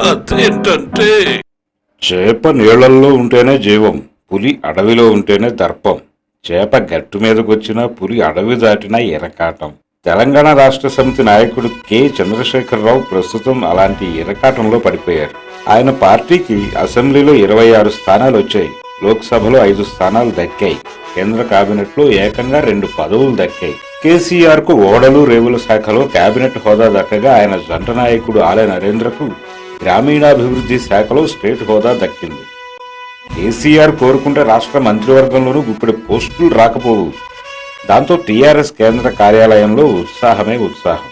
కథ ఏంటంటే చేప నీళ్ళల్లో ఉంటేనే జీవం పులి అడవిలో ఉంటేనే దర్పం. చేప గట్టు మీదకొచ్చినా పులి అడవి దాటినా ఎరకాటం. తెలంగాణ రాష్ట్ర సమితి నాయకుడు కె. చంద్రశేఖరరావు ప్రస్తుతం అలాంటి ఇరకాటంలో పడిపోయారు. ఆయన పార్టీకి అసెంబ్లీలో ఇరవై ఆరు స్థానాలు వచ్చాయి. లోక్సభలో ఐదు స్థానాలు దక్కాయి. కేంద్ర కేబినెట్లో ఏకంగా రెండు పదవులు దక్కాయి. కేసీఆర్కు ఓడలు రేవుల శాఖలో కేబినెట్ హోదా దక్కగా ఆయన జంట నాయకుడు ఆలయ నరేంద్రకు గ్రామీణాభివృద్ధి శాఖలో స్టేట్ హోదా దక్కింది. కేసీఆర్ కోరుకుంటే రాష్ట్ర మంత్రివర్గంలోనూ ఇప్పుడు పోస్టులు రాకపోవు. దాంతో టీఆర్ఎస్ కేంద్ర కార్యాలయంలో ఉత్సాహమే ఉత్సాహం.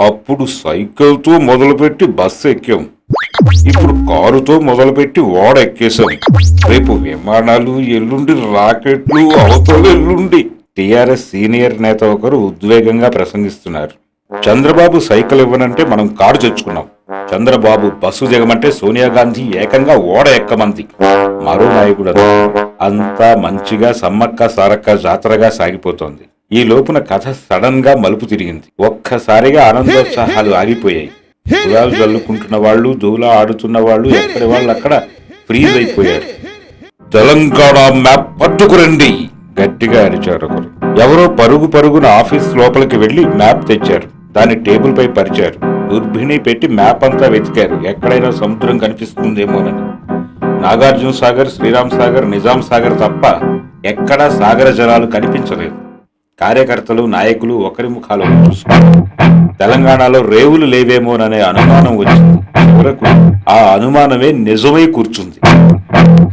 అప్పుడు సైకిల్తో మొదలుపెట్టి బస్సు ఎక్కాం. ఇప్పుడు కారుతో మొదలుపెట్టి ఓడ ఎక్కేశాం. రేపు విమానాలు ఎల్లుండి రాకెట్లు అవతల ఎల్లుండి. టిఆర్ఎస్ సీనియర్ నేత ఒకరు ఉద్వేగంగా ప్రసంగిస్తున్నారు. చంద్రబాబు సైకిల్ ఇవ్వనంటే మనం కారు తెచ్చుకున్నాం. చంద్రబాబు బస్సు దిగమంటే సోనియా గాంధీ ఏకంగా ఓడ ఎక్కమంది. మరో నాయకుడు అంతా. మంచిగా సమ్మక్క సారక్క జాతరగా సాగిపోతోంది. ఈ లోపున కథ సడన్గా మలుపు తిరిగింది. ఒక్కసారిగా ఆనందోత్సాహాలు ఆగిపోయాయి. గులాలు జల్లుకుంటున్న వాళ్ళు దూలా ఆడుతున్న వాళ్ళు ఎక్కడి వాళ్ళు అక్కడ ఫ్రీజ్ అయిపోయారు. తెలంగాణ మ్యాప్ పట్టుకురండి గట్టిగా అరిచారు ఒకరు. ఎవరో పరుగు పరుగున ఆఫీస్ లోపలికి వెళ్ళి మ్యాప్ తెచ్చారు. దాన్ని టేబుల్ పై పరిచారు. దుర్భిణి పెట్టి మ్యాప్ అంతా వెతికారు. ఎక్కడైనా సముద్రం కనిపిస్తుందేమోనని. నాగార్జున సాగర్ శ్రీరామ్ సాగర్ నిజాం సాగర్ తప్ప ఎక్కడా సాగర జలాలు కనిపించలేదు. కార్యకర్తలు నాయకులు ఒకరి ముఖాలు చూసుకున్నారు తెలంగాణలో రేవులు లేవేమోననే అనుమానం వచ్చింది. చివరకు ఆ అనుమానమే నిజమై కూర్చుంది.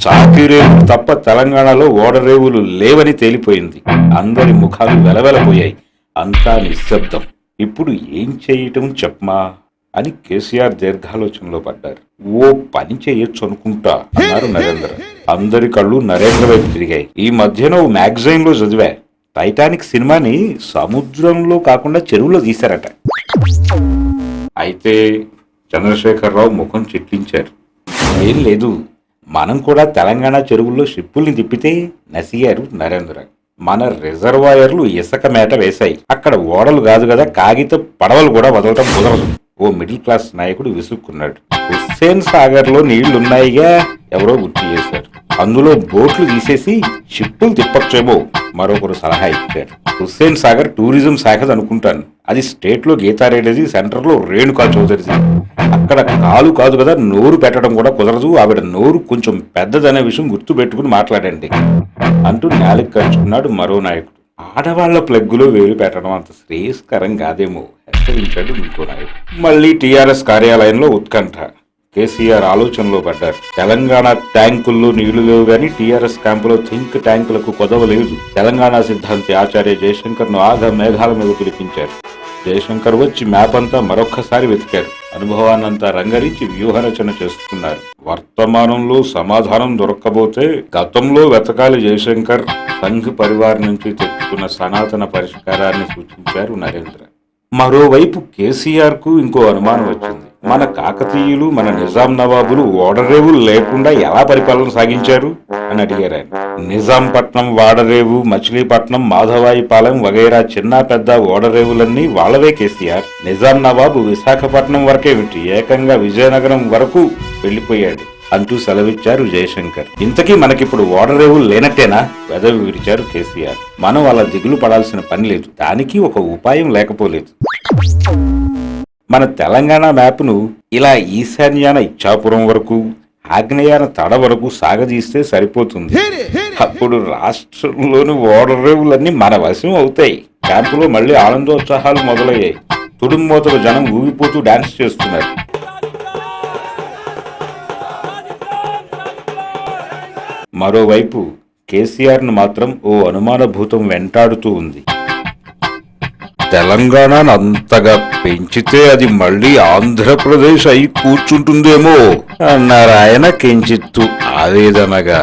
చాకీ రేవులు తప్ప తెలంగాణలో ఓడరేవులు లేవని తేలిపోయింది. అందరి ముఖాలు వెలవెలపోయాయి. అంతా నిశ్శబ్దం. ఇప్పుడు ఏం చేయటం చెప్పమా? అని కేసీఆర్ దీర్ఘాలోచనలో పడ్డారు. ఓ పని చేయొచ్చు అనుకుంటా అన్నారు నరేంద్ర. అందరి కళ్ళు నరేంద్ర వైపు తిరిగాయి. ఈ మధ్యన ఓ మ్యాగజైన్లో చదివా. టైటానిక్ సినిమాని సముద్రంలో కాకుండా చెరువులో తీశారట. అయితే చంద్రశేఖరరావు ముఖం చిట్లించారు. ఏం లేదు మనం కూడా తెలంగాణ చెరువుల్లో షిప్పుల్ని తిప్పితే నసిగారు నరేంద్ర. మన రిజర్వాయర్లు ఇసుక మేట వేశాయి. అక్కడ ఓడలు కాదు కదా కాగిత పడవలు కూడా వదలటం కుదరదు. ఓ మిడిల్ క్లాస్ నాయకుడు విసుక్కున్నాడు. హుస్సేన్ సాగర్లో నీళ్ళున్నాయిగా ఎవరో గుర్తు చేశారు. అందులో బోట్లు తీసేసి షిప్పులు తిప్పచ్చేమో మరొకరు సలహా ఇచ్చారు హుస్సేన్ సాగర్ టూరిజం శాఖది అనుకుంటాను. అది స్టేట్లో గీతారెడ్డిది సెంటర్లో రేణుకా చౌదరిది అక్కడ కాలు కాదు కదా నోరు పెట్టడం కూడా కుదరదు. ఆవిడ నోరు కొంచెం పెద్దదనే విషయం గుర్తు పెట్టుకుని మాట్లాడండి. అంటూ నేలకు కలుచుకున్నాడు మరో నాయకుడు. ఆడవాళ్ళ ప్లగ్గులో వేలు పెట్టడం అంత శ్రేయస్కరం కాదేమో హెచ్చరించాడు ఇంకో నాయకుడు. మళ్ళీ టీఆర్ఎస్ కార్యాలయంలో ఉత్కంఠ. కేసీఆర్ ఆలోచనలో పడ్డారు. తెలంగాణ ట్యాంకుల్లో నీళ్ళు లేవు గాని టీఆర్ఎస్ క్యాంపులో థింక్ ట్యాంకులకు కొదవ లేదు. తెలంగాణ సిద్ధాంతి ఆచార్య జయశంకర్ను ఆగ మేఘాల మీద పిలిపించారు జయశంకర్ వచ్చి మ్యాప్ అంతా మరొక్కసారి వెతికారు. అనుభవాన్నంతా రంగరించి వ్యూహరచన చేస్తున్నారు. వర్తమానంలో సమాధానం దొరక్కపోతే గతంలో వెతకాలి జయశంకర్. సంఘ్ పరివార్ నుంచి తెచ్చుకున్న సనాతన పరిష్కారాన్ని సూచించారు నరేంద్ర. మరోవైపు కేసీఆర్కు ఇంకో అనుమానం వచ్చింది. మన కాకతీయులు మన నిజాం నవాబులు ఓడరేవులు లేకుండా ఎలా పరిపాలన సాగించారు అని అడిగారు ఆయన. నిజాంపట్నం వాడరేవు మచిలీపట్నం మాధవాయిపాలెం వగైరా చిన్న పెద్ద ఓడరేవులన్నీ వాళ్ళవే కేసీఆర్. నిజాం నవాబు విశాఖపట్నం వరకే విట్టి ఏకంగా విజయనగరం వరకు వెళ్ళిపోయాడు అంటూ సెలవిచ్చారు జయశంకర్. ఇంతకీ మనకిప్పుడు ఓడరేవులు లేనట్టేనా? వెదవి విరిచారు కేసీఆర్. మనం అలా దిగులు పడాల్సిన పని లేదు. దానికి ఒక ఉపాయం లేకపోలేదు. మన తెలంగాణ మ్యాప్ను ఇలా ఈశాన్యాన ఇచ్చాపురం వరకు ఆగ్నేయాన తడ వరకు సాగదీస్తే సరిపోతుంది. అప్పుడు రాష్ట్రంలోని ఓడరేవులన్నీ మన వశం అవుతాయి. క్యాంపులో మళ్ళీ ఆనందోత్సాహాలు మొదలయ్యాయి. తుడుమోతలు జనం ఊగిపోతూ డాన్స్ చేస్తున్నారు. మరోవైపు కేసీఆర్ను మాత్రం ఓ అనుమానభూతం వెంటాడుతూ ఉంది. తెలంగాణను అంతగా పెంచితే అది మళ్ళీ ఆంధ్రప్రదేశ్ అయి కూర్చుంటుందేమో? అన్నారు ఆయన కించిత్తు ఆవేదనగా.